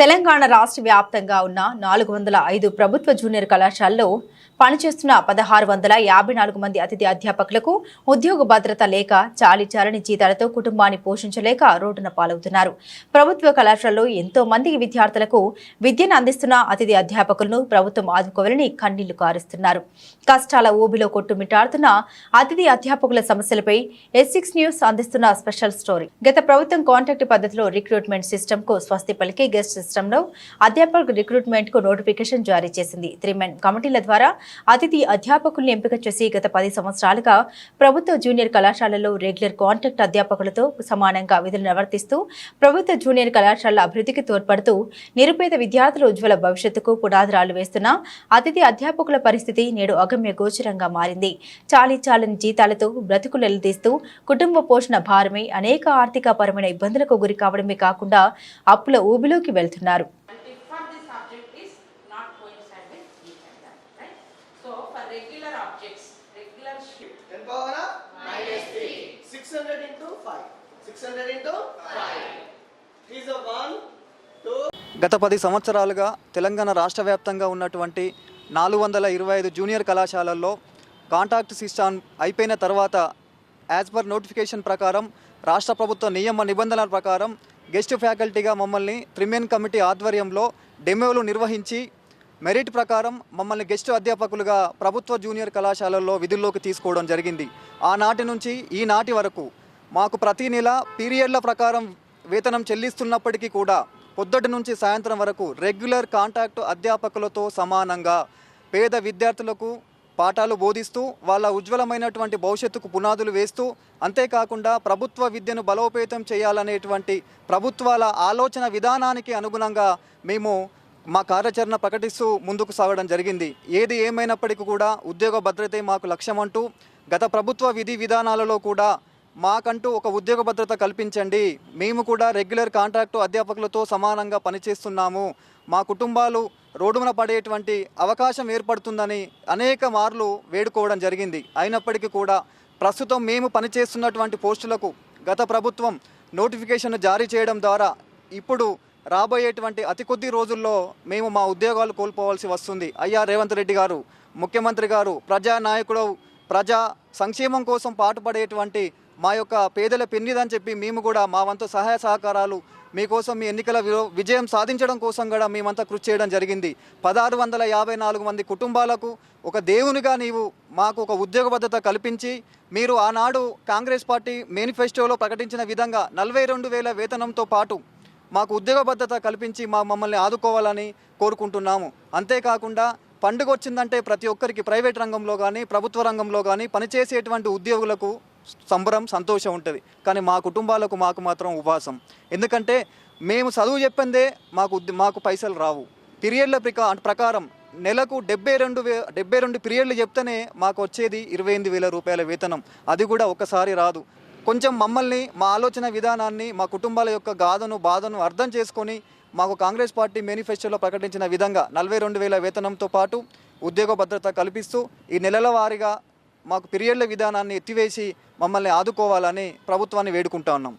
తెలంగాణ రాష్ట్ర వ్యాప్తంగా ఉన్న నాలుగు వందల ఐదు ప్రభుత్వ జూనియర్ కళాశాలలో పనిచేస్తున్న పదహారు వందల యాభై నాలుగు మంది అతిథి అధ్యాపకులకు ఉద్యోగ భద్రత లేక చాలి చాలని జీతాలతో కుటుంబాన్ని పోషించలేక రోడ్డున పాలవుతున్నారు. ప్రభుత్వ కళాశాలలో ఎంతో మంది విద్యార్థులకు విద్యను అందిస్తున్న అతిథి అధ్యాపకులను ప్రభుత్వం ఆదుకోవాలని కన్నీళ్ళు కారుస్తున్నారు. కష్టాల ఊబిలో కొట్టుమిట్టాడుతున్న అతిథి అధ్యాపకుల సమస్యలపై ఎస్ సిక్స్ న్యూస్ అందిస్తున్న స్పెషల్ స్టోరీ. గత ప్రభుత్వం కాంట్రాక్ట్ పద్ధతిలో రిక్రూట్మెంట్ సిస్టమ్కు స్వస్తి పలికి గెస్ట్ సిస్టమ్ అధ్యాపక రిక్రూట్మెంట్కు నోటిఫికేషన్ జారీ చేసింది. త్రీ మెన్ కమిటీల ద్వారా అతిథి అధ్యాపకుల్ని ఎంపిక చేసి గత పది సంవత్సరాలుగా ప్రభుత్వ జూనియర్ కళాశాలలో రెగ్యులర్ కాంట్రాక్ట్ అధ్యాపకులతో సమానంగా విధులు నిర్వర్తిస్తూ ప్రభుత్వ జూనియర్ కళాశాలల అభివృద్ధికి తోడ్పడుతూ నిరుపేద విద్యార్థుల ఉజ్వల భవిష్యత్తుకు పునాదిరాలు వేస్తున్న అతిథి అధ్యాపకుల పరిస్థితి నేడు అగమ్య గోచరంగా మారింది. చాలీ చాలని జీతాలతో బ్రతుకులు నిలదీస్తూ కుటుంబ పోషణ భారమే అనేక ఆర్థిక పరమైన ఇబ్బందులకు గురి కావడమే కాకుండా అప్పుల ఊబిలోకి వెళ్తున్నారు And if for this object is not coincide with each other, right? So for regular objects, regular shift, 10 power of minus 3. 600 into 5. 600 into 5. 3 is a 1, 2, గత పది సంవత్సరాలుగా తెలంగాణ రాష్ట్ర వ్యాప్తంగా ఉన్నటువంటి నాలుగు వందల ఇరవై ఐదు జూనియర్ కళాశాలల్లో కాంట్రాక్ట్ సిస్టమ్ అయిపోయిన తర్వాత యాజ్ పర్ నోటిఫికేషన్ ప్రకారం రాష్ట్ర ప్రభుత్వ నియమ నిబంధనల ప్రకారం గెస్ట్ ఫ్యాకల్టీగా మమ్మల్ని త్రిమెన్ కమిటీ ఆధ్వర్యంలో డెమోలు నిర్వహించి మెరిట్ ప్రకారం మమ్మల్ని గెస్ట్ అధ్యాపకులుగా ప్రభుత్వ జూనియర్ కళాశాలల్లో విధుల్లోకి తీసుకోవడం జరిగింది. ఆనాటి నుంచి ఈనాటి వరకు మాకు ప్రతి నెల పీరియడ్ల ప్రకారం వేతనం చెల్లిస్తున్నప్పటికీ కూడా పొద్దుటి నుంచి సాయంత్రం వరకు రెగ్యులర్ కాంటాక్ట్ అధ్యాపకులతో సమానంగా పేద విద్యార్థులకు పాఠాలు బోధిస్తూ వాళ్ళ ఉజ్వలమైనటువంటి భవిష్యత్తుకు పునాదులు వేస్తూ అంతేకాకుండా ప్రభుత్వ విద్యను బలోపేతం చేయాలనేటువంటి ప్రభుత్వాల ఆలోచన విధానానికి అనుగుణంగా మేము మా కార్యాచరణ ప్రకటిస్తూ ముందుకు సాగడం జరిగింది. ఏది ఏమైనప్పటికీ కూడా ఉద్యోగ భద్రతే మాకు లక్ష్యం అంటూ గత ప్రభుత్వ విధి విధానాలలో కూడా మాకంటూ ఒక ఉద్యోగ భద్రత కల్పించండి. మేము కూడా రెగ్యులర్ కాంట్రాక్టు అధ్యాపకులతో సమానంగా పనిచేస్తున్నాము. మా కుటుంబాలు రోడ్డున పడేటువంటి అవకాశం ఏర్పడుతుందని అనేక మార్లు వేడుకోవడం జరిగింది. అయినప్పటికీ కూడా ప్రస్తుతం మేము పనిచేస్తున్నటువంటి పోస్టులకు గత ప్రభుత్వం నోటిఫికేషన్ జారీ చేయడం ద్వారా ఇప్పుడు రాబోయేటువంటి అతి కొద్ది రోజుల్లో మేము మా ఉద్యోగాలు కోల్పోవాల్సి వస్తుంది. అయ్యా రేవంత్ రెడ్డి గారు ముఖ్యమంత్రి గారు ప్రజా నాయకుడు ప్రజా సంక్షేమం కోసం పాటుపడేటువంటి మా యొక్క పేదల పెన్నిదని చెప్పి మేము కూడా మా వంతు సహాయ సహకారాలు మీకోసం మీ ఎన్నికల విజయం సాధించడం కోసం కూడా మేమంతా కృషి చేయడం జరిగింది. పదహారు వందల యాభై నాలుగు మంది కుటుంబాలకు ఒక దేవునిగా నీవు మాకు ఒక ఉద్యోగ భద్రత కల్పించి మీరు ఆనాడు కాంగ్రెస్ పార్టీ మేనిఫెస్టోలో ప్రకటించిన విధంగా నలభై రెండు వేల వేతనంతో పాటు మాకు ఉద్యోగ భద్రత కల్పించి మా మమ్మల్ని ఆదుకోవాలని కోరుకుంటున్నాము. అంతేకాకుండా పండుగ వచ్చిందంటే ప్రతి ఒక్కరికి ప్రైవేట్ రంగంలో కానీ ప్రభుత్వ రంగంలో కానీ పనిచేసేటువంటి ఉద్యోగులకు సంబరం సంతోషం ఉంటుంది. కానీ మా కుటుంబాలకు మాకు మాత్రం ఉపాసం. ఎందుకంటే మేము చదువు చెప్పిందే మాకు మాకు పైసలు రావు. పీరియడ్ల ప్రకా ప్రకారం నెలకు డెబ్బై రెండు వే డెబ్బై రెండు పీరియడ్లు చెప్తేనే మాకు వచ్చేది ఇరవై ఎనిమిది వేల రూపాయల వేతనం. అది కూడా ఒకసారి రాదు. కొంచెం మమ్మల్ని మా ఆలోచన విధానాన్ని మా కుటుంబాల యొక్క గాథను బాధను అర్థం చేసుకొని మాకు కాంగ్రెస్ పార్టీ మేనిఫెస్టోలో ప్రకటించిన విధంగా నలభై రెండు వేల వేతనంతో పాటు ఉద్యోగ భద్రత కల్పిస్తూ ఈ నెలల వారీగా మాకు పీరియడ్ల విధానాన్ని ఎత్తివేసి మమ్మల్ని ఆదుకోవాలని ప్రభుత్వాన్ని వేడుకుంటా ఉన్నాం.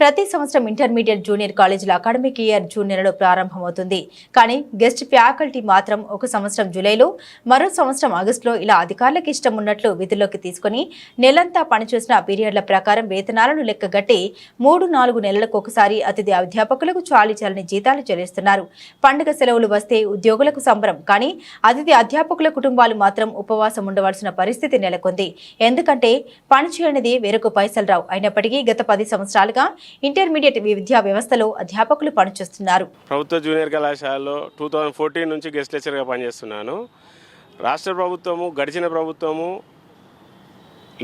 ప్రతి సంవత్సరం ఇంటర్మీడియట్ జూనియర్ కాలేజీల అకాడమిక్ ఇయర్ జూన్ నెలలో ప్రారంభమవుతుంది. కానీ గెస్ట్ ఫ్యాకల్టీ మాత్రం ఒక సంవత్సరం జూలైలో మరో సంవత్సరం ఆగస్టులో ఇలా అధికారులకు ఇష్టం ఉన్నట్లు విధుల్లోకి తీసుకుని నెలంతా పనిచేసిన పీరియడ్ల ప్రకారం వేతనాలను లెక్కగట్టి మూడు నాలుగు నెలలకు ఒకసారి అతిథి అధ్యాపకులకు చాలి చాలని జీతాలు చెల్లిస్తున్నారు. పండుగ సెలవులు వస్తే ఉద్యోగులకు సంబరం కానీ అతిథి అధ్యాపకుల కుటుంబాలు మాత్రం ఉపవాసం ఉండవలసిన పరిస్థితి నెలకొంది. ఎందుకంటే పని వేరకు వేరొక పైసలు రావు. అయినప్పటికీ గత పది సంవత్సరాలుగా ఇంటర్మీడియట్ విద్యా వ్యవస్థలో అధ్యాపకులు పనిచేస్తున్నారు. ప్రభుత్వ జూనియర్ కళాశాలలో టూ థౌజండ్ ఫోర్టీన్ నుంచి గెస్ట్ లెక్చర్గా పనిచేస్తున్నాను. రాష్ట్ర ప్రభుత్వము గడిచిన ప్రభుత్వము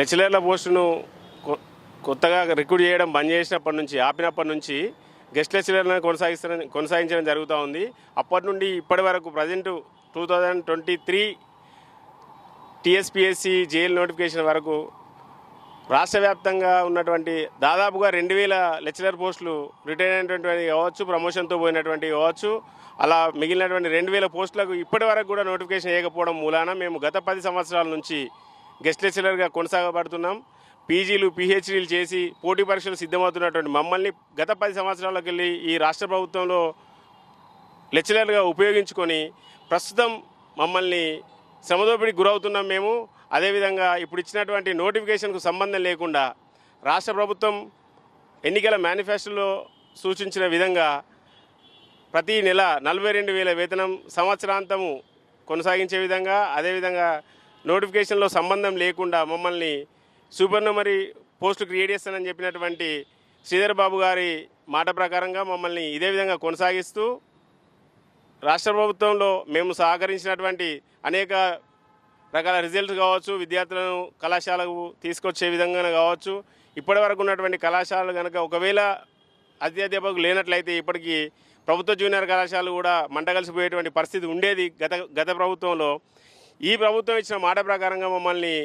లెక్చరర్ల పోస్టును కొత్తగా రిక్రూట్ చేయడం బంద్ చేసినప్పటి నుంచి ఆపినప్పటి నుంచి గెస్ట్ లెక్చరర్లను కొనసాగిస్తడం కొనసాగించడం జరుగుతూ ఉంది. అప్పటి నుండి ఇప్పటి వరకు present two thousand twenty three TSPSC jail notification వరకు రాష్ట్ర వ్యాప్తంగా ఉన్నటువంటి దాదాపుగా రెండు వేల లెక్చరర్ పోస్టులు రిటైర్ అయినటువంటి కావచ్చు ప్రమోషన్తో పోయినటువంటి కావచ్చు అలా మిగిలినటువంటి రెండు వేల పోస్టులకు ఇప్పటి వరకు కూడా నోటిఫికేషన్ వేయకపోవడం మూలాన మేము గత పది సంవత్సరాల నుంచి గెస్ట్ లెక్చరర్గా కొనసాగబడుతున్నాం. పీజీలు పిహెచ్డీలు చేసి పోటీ పరీక్షలు సిద్ధమవుతున్నటువంటి మమ్మల్ని గత పది సంవత్సరాలకు వెళ్ళి ఈ రాష్ట్ర ప్రభుత్వంలో లెక్చరర్గా ఉపయోగించుకొని ప్రస్తుతం మమ్మల్ని శ్రమదోపిడికి గురవుతున్నాం మేము. అదేవిధంగా ఇప్పుడు ఇచ్చినటువంటి నోటిఫికేషన్కు సంబంధం లేకుండా రాష్ట్ర ప్రభుత్వం ఎన్నికల మేనిఫెస్టోలో సూచించిన విధంగా ప్రతి నెల నలభై రెండు వేల వేతనం సంవత్సరాంతము కొనసాగించే విధంగా అదేవిధంగా నోటిఫికేషన్లో సంబంధం లేకుండా మమ్మల్ని సూపర్ మరి పోస్టు క్రియేట్ చేస్తానని చెప్పినటువంటి శ్రీధర్ బాబు గారి మాట ప్రకారంగా మమ్మల్ని ఇదే విధంగా కొనసాగిస్తూ రాష్ట్ర ప్రభుత్వంలో మేము సహకరించినటువంటి అనేక రకాల రిజల్ట్స్ కావచ్చు విద్యార్థులను కళాశాలకు తీసుకొచ్చే విధంగా కావచ్చు. ఇప్పటి వరకు ఉన్నటువంటి కళాశాలలు కనుక ఒకవేళ అధ్యాపకులు లేనట్లయితే ఇప్పటికీ ప్రభుత్వ జూనియర్ కళాశాలలు కూడా మంటగలిసిపోయేటువంటి పరిస్థితి ఉండేది గత గత ప్రభుత్వంలో. ఈ ప్రభుత్వం ఇచ్చిన మాట ప్రకారంగా మమ్మల్ని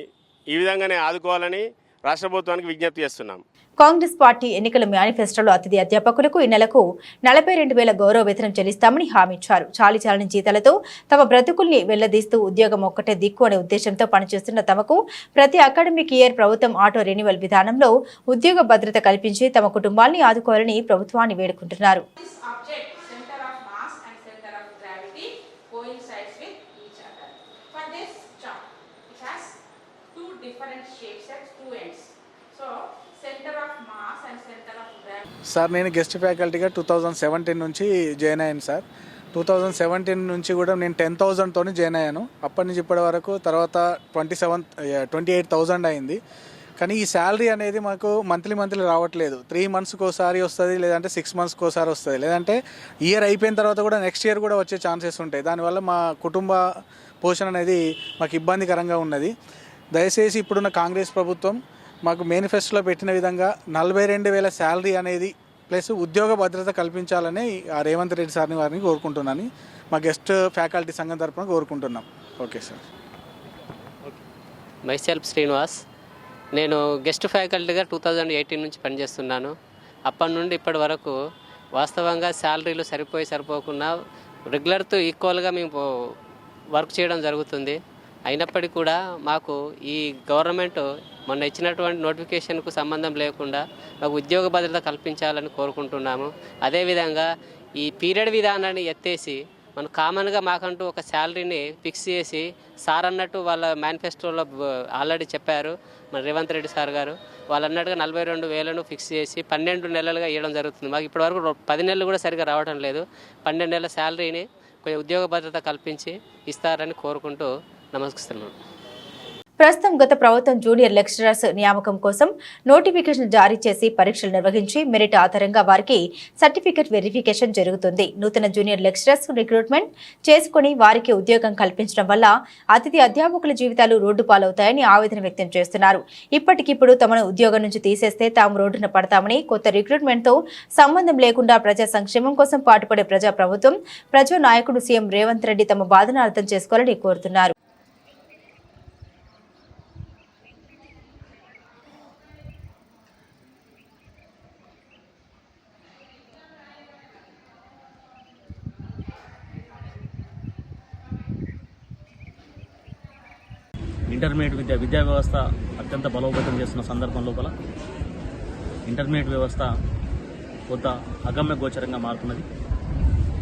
ఈ విధంగానే ఆదుకోవాలని రాష్ట్ర ప్రభుత్వానికి విజ్ఞప్తి చేస్తున్నాం. కాంగ్రెస్ పార్టీ ఎన్నికల మేనిఫెస్టోలో అతిథి అధ్యాపకులకు ఈ నెలకు నలభై రెండు వేల గౌరవ వేతనం చెల్లిస్తామని హామీ ఇచ్చారు. చాలి చాలని జీతాలతో తమ బ్రతుకుల్ని వెళ్ళదీస్తూ ఉద్యోగం ఒక్కటే దిక్కు అనే ఉద్దేశంతో పనిచేస్తున్న తమకు ప్రతి అకాడమిక్ ఇయర్ ప్రభుత్వం ఆటో రెన్యువల్ విధానంలో ఉద్యోగ భద్రత కల్పించి తమ కుటుంబాల్ని ఆదుకోవాలని ప్రభుత్వాన్ని వేడుకుంటున్నారు This object, center of mass and center of gravity coincides with each other. For this chart, it has two shapes at two ends. So, center of mass and center of gravity. Sir నేను guest ఫ్యాకల్టీగా two thousand seventeen నుంచి join అయ్యాను sir. Two thousand seventeen నుంచి కూడా నేను ten థౌజండ్తోనే join అయ్యాను. అప్పటి నుంచి ఇప్పటి వరకు తర్వాత twenty seven twenty eight thousand అయింది. కానీ ఈ శాలరీ అనేది మాకు మంత్లీ మంత్లీ రావట్లేదు. త్రీ మంత్స్కి ఒకసారి వస్తుంది లేదంటే సిక్స్ మంత్స్కి ఒకసారి వస్తుంది. లేదంటే ఇయర్ అయిపోయిన తర్వాత కూడా నెక్స్ట్ ఇయర్ కూడా వచ్చే ఛాన్సెస్ ఉంటాయి. దానివల్ల మా కుటుంబ పోషణ అనేది మాకు ఇబ్బందికరంగా ఉన్నది. దయచేసి ఇప్పుడున్న కాంగ్రెస్ ప్రభుత్వం మాకు మేనిఫెస్టోలో పెట్టిన విధంగా నలభై రెండు వేల శాలరీ అనేది ప్లస్ ఉద్యోగ భద్రత కల్పించాలని ఆ రేవంత్ రెడ్డి సార్ని వారిని కోరుకుంటున్నాను. మా గెస్ట్ ఫ్యాకల్టీ సంఘం తరఫున కోరుకుంటున్నాం. Okay sir. మైసెల్ఫ్ శ్రీనివాస్. నేను గెస్ట్ ఫ్యాకల్టీగా టూ థౌజండ్ ఎయిటీన్ నుంచి పనిచేస్తున్నాను. అప్పటి నుండి ఇప్పటి వరకు వాస్తవంగా శాలరీలు సరిపోయి సరిపోకుండా రెగ్యులర్తో ఈక్వల్గా మేము వర్క్ చేయడం జరుగుతుంది. అయినప్పటికీ కూడా మాకు ఈ గవర్నమెంట్ మొన్న ఇచ్చినటువంటి నోటిఫికేషన్కు సంబంధం లేకుండా మాకు ఉద్యోగ భద్రత కల్పించాలని కోరుకుంటున్నాము. అదేవిధంగా ఈ పీరియడ్ విధానాన్ని ఎత్తేసి మనం కామన్గా మాకంటూ ఒక శాలరీని ఫిక్స్ చేసి సార్ అన్నట్టు వాళ్ళ మేనిఫెస్టోలో ఆల్రెడీ చెప్పారు మన రేవంత్ రెడ్డి సార్ గారు. వాళ్ళు అన్నట్టుగా నలభై రెండు వేలను ఫిక్స్ చేసి పన్నెండు నెలలుగా ఇవ్వడం జరుగుతుంది. మాకు ఇప్పటివరకు పది నెలలు కూడా సరిగా రావడం లేదు. పన్నెండు నెలల శాలరీని కొంచెం ఉద్యోగ భద్రత కల్పించి ఇస్తారని కోరుకుంటూ నమస్కరిస్తున్నాను. ప్రస్తుతం గత ప్రభుత్వం జూనియర్ లెక్చరర్స్ నియామకం కోసం నోటిఫికేషన్ జారీ చేసి పరీక్షలు నిర్వహించి మెరిట్ ఆధారంగా వారికి సర్టిఫికెట్ వెరిఫికేషన్ జరుగుతుంది. నూతన జూనియర్ లెక్చరర్స్ రిక్రూట్మెంట్ చేసుకుని వారికి ఉద్యోగం కల్పించడం వల్ల అతిథి అధ్యాపకుల జీవితాలు రోడ్డు పాలవుతాయని ఆవేదన వ్యక్తం చేస్తున్నారు. ఇప్పటికిప్పుడు తమను ఉద్యోగం నుంచి తీసేస్తే తాము రోడ్డున పడతామని కొత్త రిక్రూట్మెంట్తో సంబంధం లేకుండా ప్రజా సంక్షేమం కోసం పాటుపడే ప్రజా ప్రభుత్వం ప్రజా నాయకుడు సీఎం రేవంత్ రెడ్డి తమ బాధను అర్థం చేసుకోవాలని కోరుతున్నారు. ఇంటర్మీడియట్ విద్య విద్యా వ్యవస్థ అత్యంత బలోపేతం చేస్తున్న సందర్భం లోపల ఇంటర్మీడియట్ వ్యవస్థ కొంత అగమ్య గోచరంగా మారుతున్నది.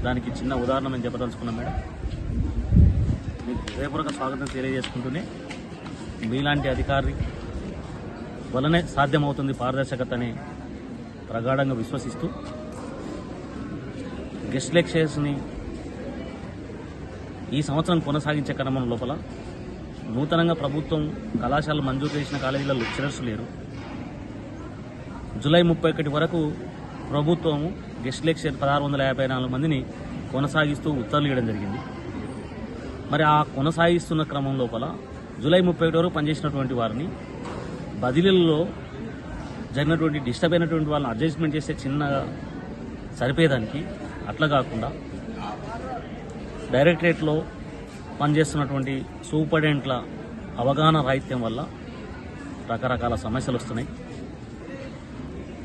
దానికి చిన్న ఉదాహరణ మేము చెప్పదలుచుకున్నాం మేడం. మీకు హృదయపూర్వక స్వాగతం తెలియజేసుకుంటూనే మీలాంటి అధికారి వలనే సాధ్యమవుతుంది పారదర్శకతని ప్రగాఢంగా విశ్వసిస్తూ గెస్ట్ లెక్చర్స్ని ఈ సంవత్సరం కొనసాగించే క్రమం లోపల నూతనంగా ప్రభుత్వం కళాశాలలు మంజూరు చేసిన కాలేజీలలో లెక్చరర్స్ లేరు. జూలై ముప్పై ఒకటి వరకు ప్రభుత్వం గెస్ట్ లెక్చర్ పదహారు వందల యాభై నాలుగు మందిని కొనసాగిస్తూ ఉత్తర్వులు ఇవ్వడం జరిగింది. మరి ఆ కొనసాగిస్తున్న క్రమం లోపల జూలై ముప్పై ఒకటి వరకు పనిచేసినటువంటి వారిని బదిలీలలో జరిగినటువంటి డిస్టర్బ్ అయినటువంటి వాళ్ళని అడ్జస్ట్మెంట్ చేస్తే చిన్నగా సరిపోయేదానికి అట్లా కాకుండా డైరెక్టరేట్లో పనిచేస్తున్నటువంటి సూపరింటెంట్ల అవగాహన రాహిత్యం వల్ల రకరకాల సమస్యలు వస్తున్నాయి.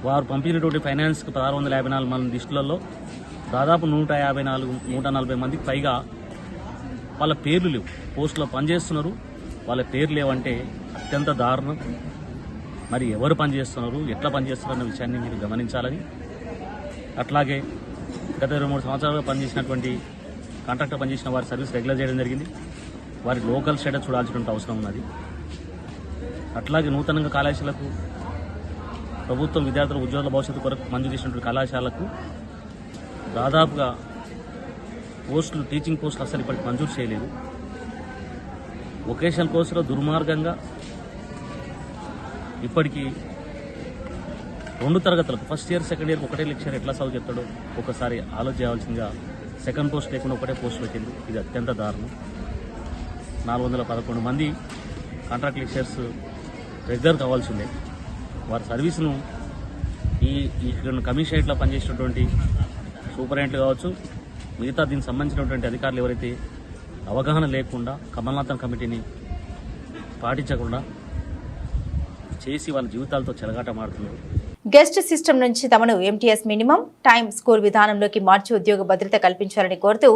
వారు పంపినటువంటి ఫైనాన్స్కి పదహారు వందల యాభై నాలుగు మంది లిస్టులలో దాదాపు నూట యాభై నాలుగు నూట నలభై మందికి పైగా వాళ్ళ పేర్లు లేవు. పోస్టులో పనిచేస్తున్నారు. వాళ్ళ పేర్లు లేవంటే అత్యంత దారుణం. మరి ఎవరు పనిచేస్తున్నారు ఎట్లా పనిచేస్తున్నారు అన్న విషయాన్ని మీరు గమనించాలని. అట్లాగే గత ఇరవై మూడు సంవత్సరాలుగా పనిచేసినటువంటి కాంట్రాక్టర్ పనిచేసిన వారి సర్వీస్ రెగ్యులర్ చేయడం జరిగింది. వారి లోకల్ స్టేటస్ చూడాల్సినటువంటి అవసరం ఉన్నది. అట్లాగే నూతనంగా కళాశాలకు ప్రభుత్వం విద్యార్థుల ఉద్యోగుల భవిష్యత్తు కొరకు మంజూరు చేసినటువంటి కళాశాలకు దాదాపుగా పోస్టులు టీచింగ్ పోస్టులు అసలు ఇప్పటికి మంజూరు చేయలేదు. వొకేషనల్ కోర్సులో దుర్మార్గంగా ఇప్పటికీ రెండు తరగతులకు ఫస్ట్ ఇయర్ సెకండ్ ఇయర్ ఒకటే లెక్చర్ ఎట్లా సాగు చెప్తాడో ఒకసారి ఆలోచించాల్సిందిగా సెకండ్ పోస్ట్ లేకుండా ఒకటే పోస్ట్ పెట్టింది. ఇది అత్యంత దారుణం. నాలుగు వందల పదకొండు మంది కాంట్రాక్ట్ లెక్చర్స్ రెగ్యులర్ కావాల్సిందే. వారి సర్వీస్ను ఈ ఇక్కడ కమిషనరేట్లో పనిచేసినటువంటి సూపరింటెండెంట్లు కావచ్చు మిగతా దీనికి సంబంధించినటువంటి అధికారులు ఎవరైతే అవగాహన లేకుండా కమల్నాథన్ కమిటీని పాటించకుండా చేసి వాళ్ళ జీవితాలతో చెలగాటమాడుతున్నారు. గెస్ట్ సిస్టమ్ నుంచి తమను ఎంటీఎస్ మినిమం టైం స్కూల్ విధానంలోకి మార్చి ఉద్యోగ భద్రత కల్పించాలని కోరుతూ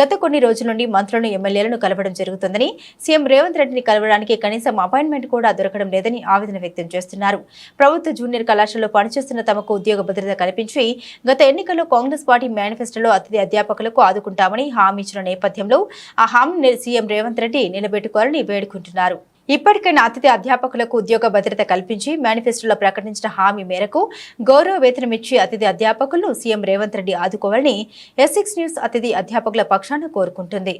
గత కొన్ని రోజుల నుండి మంత్రులను ఎమ్మెల్యేలను కలవడం జరుగుతుందని సీఎం రేవంత్ రెడ్డిని కలవడానికి కనీసం అపాయింట్మెంట్ కూడా దొరకడం లేదని ఆవేదన వ్యక్తం చేస్తున్నారు. ప్రభుత్వ జూనియర్ కళాశాలలో పనిచేస్తున్న తమకు ఉద్యోగ భద్రత కల్పించి గత ఎన్నికల్లో కాంగ్రెస్ పార్టీ మేనిఫెస్టోలో అతిథి అధ్యాపకులకు ఆదుకుంటామని హామీ ఇచ్చిన నేపథ్యంలో ఆ హామీని సీఎం రేవంత్ రెడ్డి నిలబెట్టుకోవాలని వేడుకుంటున్నారు. ఇప్పటికైనా అతిథి అధ్యాపకులకు ఉద్యోగ భద్రత కల్పించి మేనిఫెస్టోలో ప్రకటించిన హామీ మేరకు గౌరవ వేతనం ఇచ్చి అతిథి అధ్యాపకులను సీఎం రేవంత్ రెడ్డి ఆదుకోవాలని ఎస్సిక్స్ న్యూస్ అతిథి అధ్యాపకుల పక్షాన కోరుకుంటుంది.